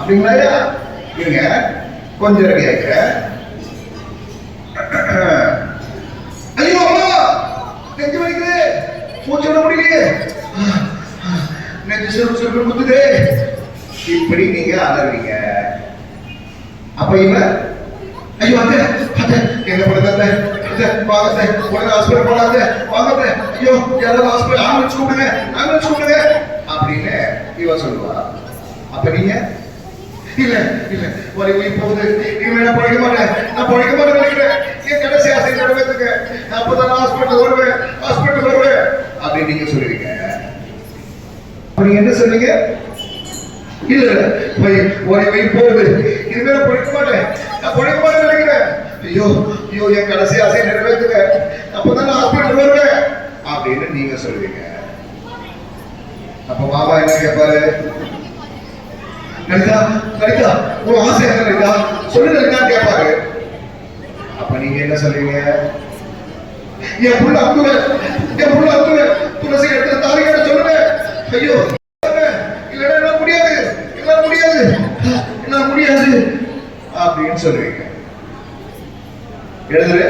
அப்படிங்களா இருங்க கொஞ்சம் ரெடி ஐயோ அம்மா நெஞ்சு வலிக்குது மூச்சு முடியலையே நெஞ்சு சிறு சிறு குத்துது இப்படி நீங்க அலறீங்க அப்ப இவன் ஐயோ அத்தை அத்தை என்ன பண்ணுறது அத்தை வாங்க அத்தை உடனே ஹாஸ்பிட்டல் போடாத வாங்க ஐயோ யாராவது ஹாஸ்பிட்டல் ஆம்புலன்ஸ் கூப்பிடுங்க ஆம்புலன்ஸ் கூப்பிடுங்க. அப்படின்னு இவன் சொல்லுவா. அப்ப நீங்க? இல்ல இல்ல. ஒரு உயிர் போகுது. இனிமே நான் பழைக்க மாட்டேன். நான் பழைக்க மாட்டேன் நினைக்கிறேன். என் கடைசி ஆசை அப்பதான் ஹாஸ்பிட்டல் வருவேன். ஹாஸ்பிட்டல் வருவேன். அப்படின்னு நீங்க சொல்லுவீங்க. அப்ப நீங்க என்ன இல்ல உயிர் போகுது. இனிமே நான் பழைக்க மாட்டேன். நான் பழைக்க மாட்டேன் நினைக்கிறேன். ஐயோ ஐயோ என் கடைசி ஆசையை நிறைவேற்றுங்க. அப்பதான் நான் ஹாஸ்பிட்டல் வருவேன். அப்படின்னு நீங்க சொல்லுவீங்க. அப்ப மாமா என்ன கேட்பாரு லலிதா லலிதா உன் ஆசை என்ன லலிதா? சொல்லு லலிதான்னு கேட்பாரு அப்ப நீங்க என்ன சொல்றீங்க என் புள்ள அப்துல என் புள்ள அப்துல துளசி எடுத்து தாலி கட்ட சொல்லுங்க. ஐயோ இல்லைன்னா முடியாது என்னால முடியாது. என்னால முடியாது. அப்படின்னு சொல்லுவீங்க. ಹೇಳಿದ್ರೆ